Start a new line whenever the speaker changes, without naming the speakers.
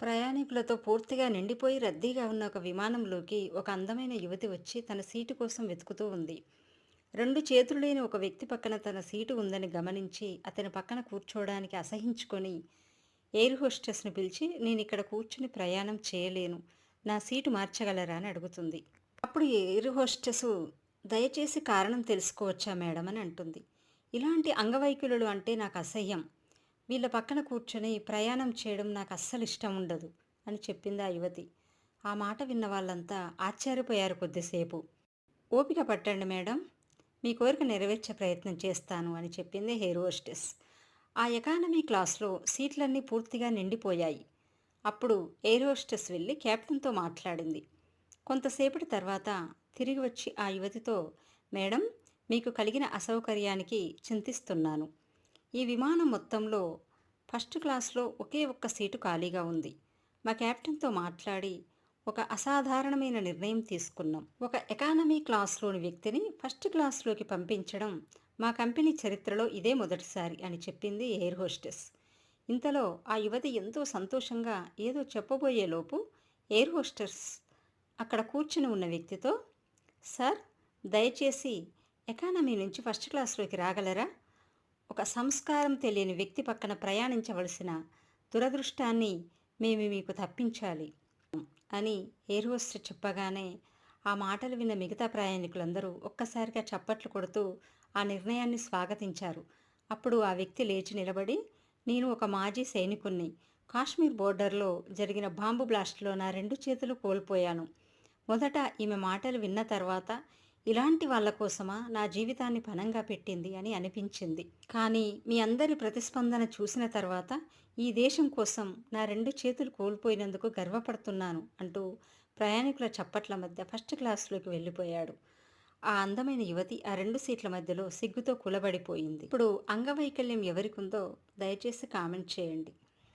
ప్రయాణికులతో పూర్తిగా నిండిపోయి రద్దీగా ఉన్న ఒక విమానంలోకి ఒక అందమైన యువతి వచ్చి తన సీటు కోసం వెతుకుతూ ఉంది. రెండు చేతులు లేని ఒక వ్యక్తి పక్కన తన సీటు ఉందని గమనించి అతని పక్కన కూర్చోవడానికి అసహించుకొని ఎయిర్ హోస్టెస్ను పిలిచి నేను ఇక్కడ కూర్చుని ప్రయాణం చేయలేను. నా సీటు మార్చగలరా? అని అడుగుతుంది. అప్పుడు ఎయిర్ హోస్టెస్ దయచేసి కారణం తెలుసుకోవచ్చా మేడం? అని అంటుంది. ఇలాంటి అంగవైకల్యులు అంటే నాకు అసహ్యం. వీళ్ళ పక్కన కూర్చొని ప్రయాణం చేయడం నాకు అస్సలు ఇష్టం ఉండదు అని చెప్పింది ఆ యువతి. ఆ మాట విన్న వాళ్ళంతా ఆశ్చర్యపోయారు కొద్దిసేపు. ఓపిక పట్టండి మేడం మీ కోరిక నెరవేర్చే ప్రయత్నం చేస్తాను అని చెప్పింది హెయిర్ హోస్టెస్. ఆ ఎకానమీ క్లాస్లో సీట్లన్నీ పూర్తిగా నిండిపోయాయి. అప్పుడు ఎయిర్ హోస్టెస్ వెళ్ళి కెప్టెన్తో మాట్లాడింది. కొంతసేపటి తర్వాత తిరిగి వచ్చి ఆ యువతితో మేడం మీకు కలిగిన అసౌకర్యానికి చింతిస్తున్నాను. ఈ విమానం మొత్తంలో ఫస్ట్ క్లాస్లో ఒకే ఒక్క సీటు ఖాళీగా ఉంది. మా కెప్టెన్తో మాట్లాడి ఒక అసాధారణమైన నిర్ణయం తీసుకున్నాం. ఒక ఎకానమీ క్లాస్లోని వ్యక్తిని ఫస్ట్ క్లాస్లోకి పంపించడం మా కంపెనీ చరిత్రలో ఇదే మొదటిసారి అని చెప్పింది ఎయిర్ హోస్టెస్. ఇంతలో ఆ యువతి ఎంతో సంతోషంగా ఏదో చెప్పబోయేలోపు ఎయిర్ హోస్టెస్ అక్కడ కూర్చుని ఉన్న వ్యక్తితో సార్ దయచేసి ఎకానమీ నుంచి ఫస్ట్ క్లాస్లోకి రాగలరా? ఒక సంస్కారం తెలియని వ్యక్తి పక్కన ప్రయాణించవలసిన దురదృష్టాన్ని మేము మీకు తప్పించాలి అని ఎయిర్ హోస్టెస్ చెప్పగానే ఆ మాటలు విన్న మిగతా ప్రయాణికులందరూ ఒక్కసారిగా చప్పట్లు కొడుతూ ఆ నిర్ణయాన్ని స్వాగతించారు. అప్పుడు ఆ వ్యక్తి లేచి నిలబడి నేను ఒక మాజీ సైనికుణ్ణి. కాశ్మీర్ బోర్డర్లో జరిగిన బాంబు బ్లాస్ట్లో నా రెండు చేతులు కోల్పోయాను. మొదట ఈమె మాటలు విన్న తర్వాత ఇలాంటి వాళ్ళ కోసమా నా జీవితాన్ని పనంగా పెట్టింది అని అనిపించింది. కానీ మీ అందరి ప్రతిస్పందన చూసిన తర్వాత ఈ దేశం కోసం నా రెండు చేతులు కోల్పోయినందుకు గర్వపడుతున్నాను అంటూ ప్రయాణికుల చప్పట్ల మధ్య ఫస్ట్ క్లాస్లోకి వెళ్ళిపోయాడు. ఆ అందమైన యువతి ఆ రెండు సీట్ల మధ్యలో సిగ్గుతో కులబడిపోయింది. ఇప్పుడు అంగవైకల్యం ఎవరికుందో దయచేసి కామెంట్ చేయండి.